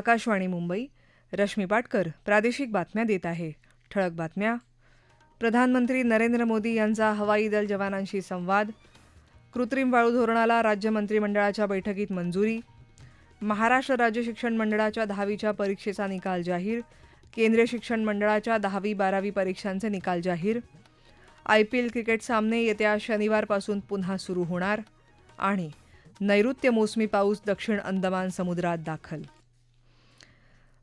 आकाशवाणी मुंबई रश्मी पाटकर प्रादेशिक बातम्या देत आहे. ठळक बातम्या. प्रधानमंत्री नरेंद्र मोदी यांचा हवाई दल जवानांशी संवाद. कृत्रिम वाळू धोरणाला राज्य मंत्रिमंडळाच्या बैठकीत मंजुरी. महाराष्ट्र राज्य शिक्षण मंडळाच्या दहावीच्या परीक्षेचा निकाल जाहीर. केंद्रीय शिक्षण मंडळाच्या दहावी बारावी परीक्षांचे निकाल जाहीर. आय पी एल क्रिकेट सामने येत्या शनिवारपासून पुन्हा सुरू होणार. आणि नैऋत्य मोसमी पाऊस दक्षिण अंदमान समुद्रात दाखल.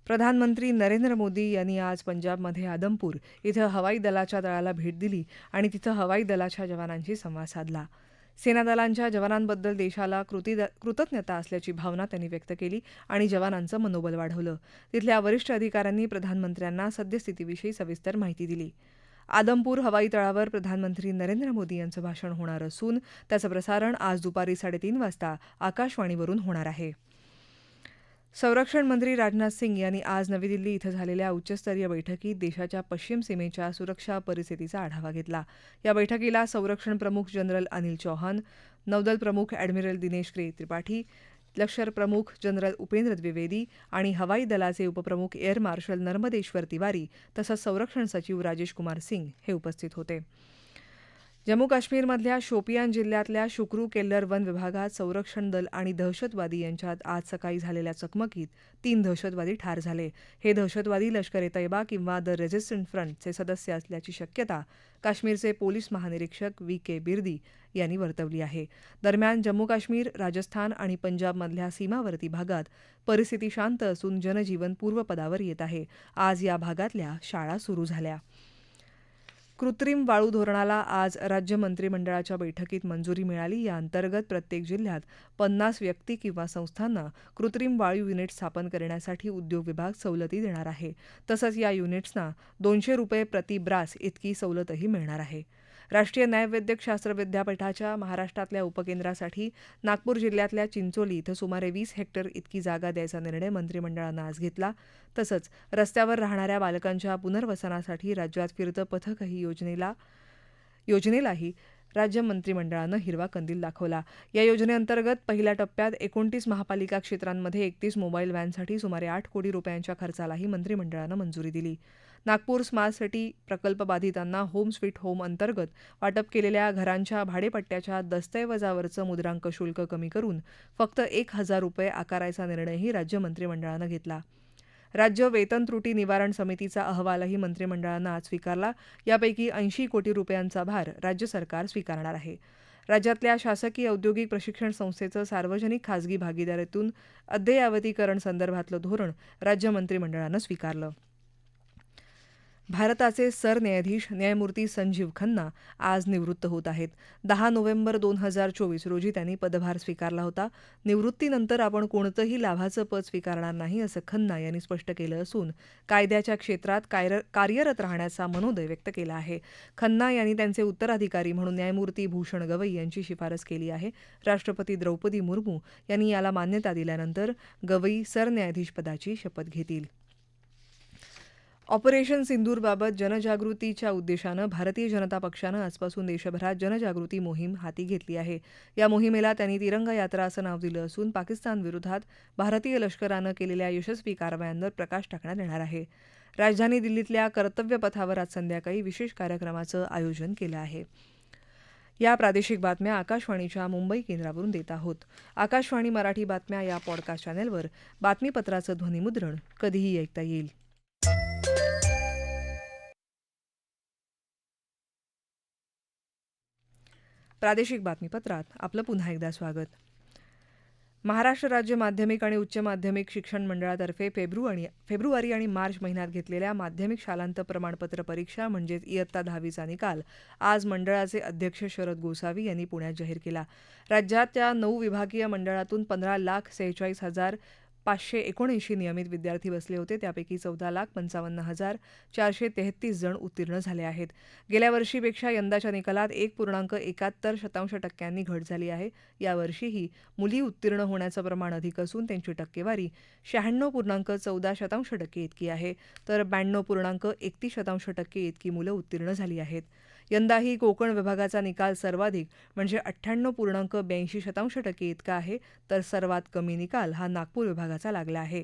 प्रधानमंत्री नरेंद्र मोदी यांनी आज पंजाबमध्ये आदमपूर इथं हवाई दलाच्या तळाला भेट दिली आणि तिथं हवाई दलाच्या जवानांशी संवाद साधला. सेनादलांच्या जवानांबद्दल देशाला कृती कृतज्ञता असल्याची भावना त्यांनी व्यक्त केली आणि जवानांचं मनोबल वाढवलं. तिथल्या वरिष्ठ अधिकाऱ्यांनी प्रधानमंत्र्यांना सद्यस्थितीविषयी सविस्तर माहिती दिली. आदमपूर हवाई तळावर प्रधानमंत्री नरेंद्र मोदी यांचं भाषण होणार असून त्याचं प्रसारण आज दुपारी साडेतीन वाजता आकाशवाणीवरून होणार आहे. संरक्षण मंत्री राजनाथ सिंग यांनी आज नवी दिल्ली इथं झालेल्या उच्चस्तरीय बैठकीत देशाच्या पश्चिम सीमेच्या सुरक्षा परिस्थितीचा आढावा घेतला. या बैठकीला संरक्षण प्रमुख जनरल अनिल चौहान नौदल प्रमुख ॲडमिरल दिनेश क्रे त्रिपाठी लष्कर प्रमुख जनरल उपेंद्र द्विवेदी आणि हवाई दलाचे उपप्रमुख एअर मार्शल नर्मदेश्वर तिवारी तसंच संरक्षण सचिव राजेश कुमार सिंग हे उपस्थित होते. जम्मू काश्मीरमधल्या शोपियान जिल्ह्यातल्या शुक्रू केल्लर वन विभागात संरक्षण दल आणि दहशतवादी यांच्यात आज सकाळी झालेल्या चकमकीत तीन दहशतवादी ठार झाले. हे दहशतवादी लष्कर ए तैबा किंवा द रेझिस्टंट फ्रंटचे सदस्य असल्याची शक्यता काश्मीरचे पोलीस महानिरीक्षक व्ही के बिर्दी यांनी वर्तवली आहे. दरम्यान जम्मू काश्मीर राजस्थान आणि पंजाबमधल्या सीमावर्ती भागात परिस्थिती शांत असून जनजीवन पूर्वपदावर येत आहे. आज या भागातल्या शाळा सुरू झाल्या. कृत्रिम वाळू धोरणाला आज राज्य मंत्रिमंडळाच्या बैठकीत मंजुरी मिळाली. या अंतर्गत प्रत्येक जिल्ह्यात पन्नास व्यक्ती किंवा संस्थांना कृत्रिम वाळू युनिट स्थापन करण्यासाठी उद्योग विभाग सवलती देणार आहे. तसंच या युनिट्सना दोनशे रुपये प्रति ब्रास इतकी सवलतही मिळणार आहे. राष्ट्रीय न्यायवैद्यक शास्त्र विद्यापीठाच्या महाराष्ट्रातल्या उपकेंद्रासाठी नागपूर जिल्ह्यातल्या चिंचोली इथं सुमारे वीस हेक्टर इतकी जागा द्यायचा निर्णय मंत्रिमंडळानं आज घेतला. तसंच रस्त्यावर राहणाऱ्या बालकांच्या पुनर्वसनासाठी राज्यात फिरतं पथकही योजनेला योजनेलाही राज्य मंत्रिमंडळानं हिरवा कंदील दाखवला. या योजनेअंतर्गत पहिल्या टप्प्यात एकोणतीस महापालिका क्षेत्रांमध्ये एकतीस मोबाईल व्हॅनसाठी सुमारे आठ कोटी रुपयांच्या खर्चालाही मंत्रिमंडळानं मंजुरी दिली. नागपूर स्मार्ट सिटी प्रकल्प बाधितांना होम स्वीट होम अंतर्गत वाटप केलेल्या घरांच्या भाडेपट्ट्याच्या दस्तऐवजावरचं मुद्रांक शुल्क कमी करून फक्त एक हजार रुपये आकारायचा निर्णयही राज्य मंत्रिमंडळानं घेतला. राज्य वेतन त्रुटी निवारण समितीचा अहवालही मंत्रिमंडळानं आज स्वीकारला. यापैकी ऐंशी कोटी रुपयांचा भार राज्य सरकार स्वीकारणार आहे. राज्यातल्या शासकीय औद्योगिक प्रशिक्षण संस्थेचं सार्वजनिक खासगी भागीदारीतून अद्ययावतीकरण संदर्भातलं धोरण राज्य मंत्रिमंडळानं स्वीकारलं. भारताचे सरन्यायाधीश न्यायमूर्ती संजीव खन्ना आज निवृत्त होत आहेत. दहा नोव्हेंबर दोन हजार चोवीस रोजी त्यांनी पदभार स्वीकारला होता. निवृत्तीनंतर आपण कोणतंही लाभाचं पद स्वीकारणार नाही असं खन्ना यांनी स्पष्ट केलं असून कायद्याच्या क्षेत्रात कार्यरत राहण्याचा मनोदय व्यक्त केला आहे. खन्ना यांनी त्यांचे उत्तराधिकारी म्हणून न्यायमूर्ती भूषण गवई यांची शिफारस केली आहे. राष्ट्रपती द्रौपदी मुर्मू यांनी याला मान्यता दिल्यानंतर गवई सरन्यायाधीशपदाची शपथ घेतील. ऑपरेशन सिंदूरबाबत जनजागृतीच्या उद्देशानं भारतीय जनता पक्षानं आजपासून देशभरात जनजागृती मोहीम हाती घेतली आहे. या मोहिमेला त्यांनी तिरंगा यात्रा असं नाव दिलं असून पाकिस्तानविरोधात भारतीय लष्करानं केलेल्या यशस्वी कारवायांवर प्रकाश टाकण्यात येणार आहे. राजधानी दिल्लीतल्या कर्तव्यपथावर आज संध्याकाळी विशेष कार्यक्रमाचं आयोजन केलं आहे. या प्रादेशिक बातम्या आकाशवाणीच्या मुंबई केंद्रावरून देत आहोत. आकाशवाणी मराठी बातम्या या पॉडकास्ट चॅनेलवर बातमीपत्राचं ध्वनिमुद्रण कधीही ऐकता येईल. प्रादेशिक बातमीपत्रात आपलं पुन्हा एकदा स्वागत. महाराष्ट्र राज्य माध्यमिक आणि उच्च माध्यमिक शिक्षण मंडळातर्फे फेब्रुवारी फेब्रुवारी आणि मार्च महिन्यात घेतलेल्या माध्यमिक शालांत प्रमाणपत्र परीक्षा म्हणजेच इयत्ता दहावीचा निकाल आज मंडळाचे अध्यक्ष शरद गोसावी यांनी पुण्यात जाहीर केला. राज्यात त्या नऊ विभागीय मंडळातून पंधरा लाख सेहेचाळीस हजार पाचशे एकोणऐंशी नियमित विद्यार्थी बसले होते. त्यापैकी चौदा लाख पंचावन्न हजार चारशे तेहतीस जण उत्तीर्ण झाले आहेत. गेल्या वर्षीपेक्षा यंदाच्या निकालात एक पूर्णांक एकाहत्तर शतांश टक्क्यांनी घट झाली आहे. यावर्षीही मुली उत्तीर्ण होण्याचं प्रमाण अधिक असून त्यांची टक्केवारी शहाण्णव पूर्णांक चौदा शतांश टक्के इतकी आहे. तर ब्याण्णव पूर्णांक एकतीस शतांश टक्के इतकी मुलं उत्तीर्ण झाली आहेत. यंदाही कोकण विभागाचा निकाल सर्वाधिक म्हणजे अठ्ठ्याण्णव पूर्णांक ब्याऐंशी शतांश टक्के इतका आहे तर सर्वात कमी निकाल हा नागपूर विभागाचा लागला आहे.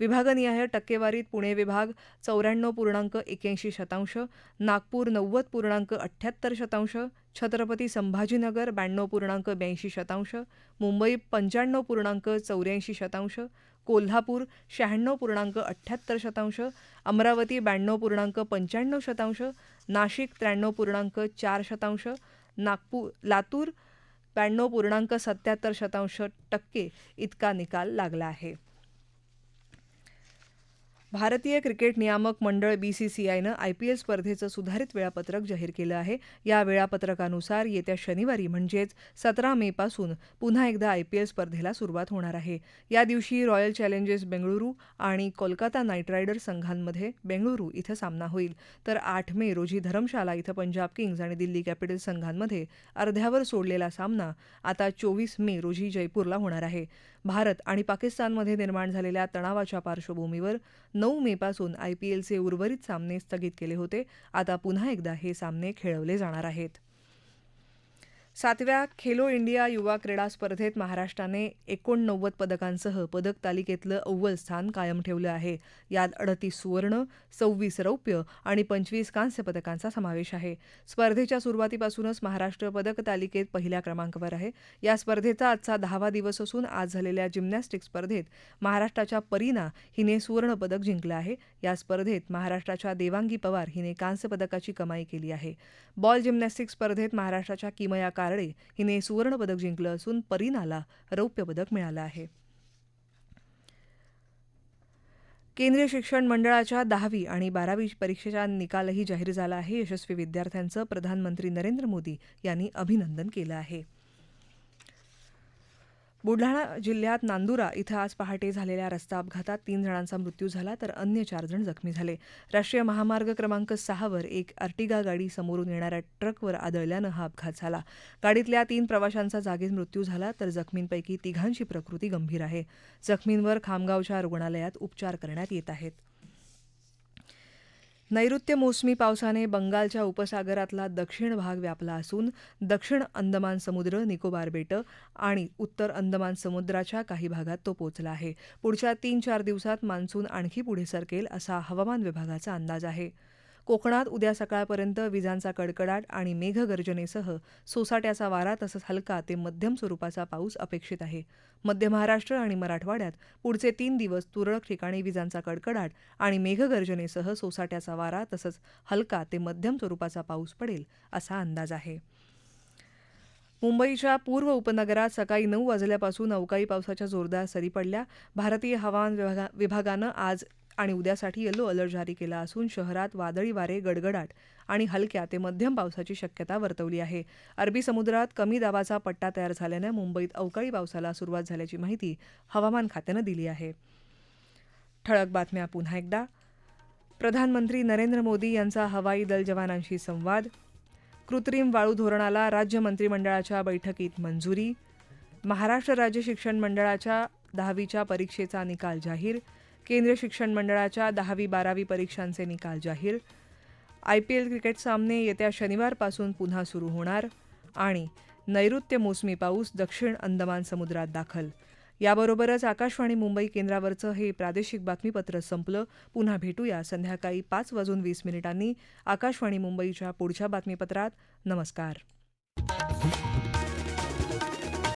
विभागनिहाय टक्केवारीत पुणे विभाग चौऱ्याण्णव पूर्णांक एक्याऐंशी शतांश नागपूर नव्वद पूर्णांक अठ्ठ्याहत्तर शतांश छत्रपती संभाजीनगर ब्याण्णव पूर्णांक ब्याऐंशी शतांश मुंबई पंच्याण्णव पूर्णांक चौऱ्याऐंशी शतांश कोल्हापूर शहाण्णव पूर्णांक अठ्ठ्याहत्तर शतांश अमरावती ब्याण्णव पूर्णांक पंच्याण्णव शतांश नाशिक त्र्याण्णव पूर्णांक चार शतांश नागपूर लातूर ब्याण्णव पूर्णांक सत्याहत्तर शतांश टक्के इतका निकाल लागला आहे. भारतीय क्रिकेट नियामक मंडळ बीसीसीआयनं आयपीएल स्पर्धेचं सुधारित वेळापत्रक जाहीर केलं आहे. या वेळापत्रकानुसार येत्या शनिवारी म्हणजेच सतरा मेपासून पुन्हा एकदा आयपीएल स्पर्धेला सुरुवात होणार आहे. या दिवशी रॉयल चॅलेंजर्स बेंगळुरू आणि कोलकाता नाईट रायडर्स संघांमध्ये बेंगळुरू इथं सामना होईल. तर आठ मे रोजी धरमशाला इथं पंजाब किंग्ज आणि दिल्ली कॅपिटल्स संघांमध्ये अर्ध्यावर सोडलेला सामना आता चोवीस मे रोजी जयपूरला होणार आहे. भारत आणि पाकिस्तानमध्ये निर्माण झालेल्या तणावाच्या पार्श्वभूमीवर नऊ मेपासून आयपीएलचे उर्वरित सामने स्थगित केले होते. आता पुन्हा एकदा हे सामने खेळवले जाणार आहेत. सातव्या खेलो इंडिया युवा क्रीडा स्पर्धेत महाराष्ट्राने एकोणनव्वद पदकांसह पदक तालिकेतलं अव्वल स्थान कायम ठेवलं आहे. यात अडतीस सुवर्ण सव्वीस रौप्य आणि पंचवीस कांस्य पदकांचा समावेश आहे. स्पर्धेच्या सुरुवातीपासूनच महाराष्ट्र पदक तालिकेत पहिल्या क्रमांकावर आहे. या स्पर्धेचा आजचा दहावा दिवस असून आज झालेल्या जिम्नॅस्टिक स्पर्धेत महाराष्ट्राच्या परीना हिने सुवर्णपदक जिंकलं आहे. या स्पर्धेत महाराष्ट्राच्या देवांगी पवार हिने कांस्य पदकाची कमाई केली आहे. बॉल जिम्नॅस्टिक स्पर्धेत महाराष्ट्राच्या किमया कारडे हिने सुवर्णपदक जिंकलं असून परीनाला रौप्य पदक मिळालं आहे. केंद्रीय शिक्षण मंडळाच्या दहावी आणि बारावी परीक्षेचा निकालही जाहीर झाला आहे. यशस्वी विद्यार्थ्यांचं प्रधानमंत्री नरेंद्र मोदी यांनी अभिनंदन केलं आहे. बुलढाणा जिल्ह्यात नांदुरा इथं आज पहाटे झालेल्या रस्ता अपघातात तीन जणांचा मृत्यू झाला तर अन्य चार जण जखमी झाले. राष्ट्रीय महामार्ग क्रमांक सहावर एक अर्टिगा गाडी समोरून येणाऱ्या ट्रकवर आदळल्यानं हा अपघात झाला. गाडीतल्या तीन प्रवाशांचा जागीच मृत्यू झाला तर जखमींपैकी तिघांची प्रकृती गंभीर आहे. जखमींवर खामगावच्या रुग्णालयात उपचार करण्यात येत आहेत. नैऋत्य मोसमी पावसाने बंगालच्या उपसागरातला दक्षिण भाग व्यापला असून दक्षिण अंदमान समुद्र निकोबार बेटं आणि उत्तर अंदमान समुद्राच्या काही भागात तो पोचला आहे. पुढच्या तीन चार दिवसात मान्सून आणखी पुढे सरकेल असा हवामान विभागाचा अंदाज आहे. कोकणात उद्या सकाळपर्यंत विजांचा कडकडाट आणि मेघगर्जनेसह सोसाट्याचा वारा तसंच हलका ते मध्यम स्वरूपाचा पाऊस अपेक्षित आहे. मध्य महाराष्ट्र आणि मराठवाड्यात पुढचे तीन दिवस तुरळक ठिकाणी विजांचा कडकडाट आणि मेघगर्जनेसह सोसाट्याचा वारा तसंच हलका ते मध्यम स्वरूपाचा पाऊस पडेल असा अंदाज आहे. मुंबईच्या पूर्व उपनगरात सकाळी नऊ वाजल्यापासून अवकाळी पावसाच्या जोरदार सरी पडल्या. भारतीय हवामान विभागा विभागानं आज आणि उद्यासाठी येलो अलर्ट जारी केला असून शहरात वादळी वारे गडगडाट आणि हलक्या ते मध्यम पावसाची शक्यता वर्तवली आहे. अरबी समुद्रात कमी दाबाचा पट्टा तयार झाल्यानं मुंबईत अवकाळी पावसाला सुरुवात झाल्याची माहिती हवामान खात्यानं दिली आहे. ठळक बातम्या पुन्हा एकदा. प्रधानमंत्री नरेंद्र मोदी यांचा हवाई दल जवानांशी संवाद. कृत्रिम वाळू धोरणाला राज्य मंत्रिमंडळाच्या बैठकीत मंजुरी. महाराष्ट्र राज्य शिक्षण मंडळाच्या दहावीच्या परीक्षेचा निकाल जाहीर. केंद्रीय शिक्षण मंडळाच्या दहावी बारावी परीक्षांचे निकाल जाहीर. आय पी एल क्रिकेट सामने येत्या शनिवारपासून पुन्हा सुरू होणार आणि नैऋत्य मोसमी पाऊस दक्षिण अंदमान समुद्रात दाखल. याबरोबरच आकाशवाणी मुंबई केंद्रावरचं हे प्रादेशिक बातमीपत्र संपलं. पुन्हा भेटूया संध्याकाळी पाच वाजून वीस मिनिटांनी आकाशवाणी मुंबईच्या पुढच्या बातमीपत्रात. नमस्कार.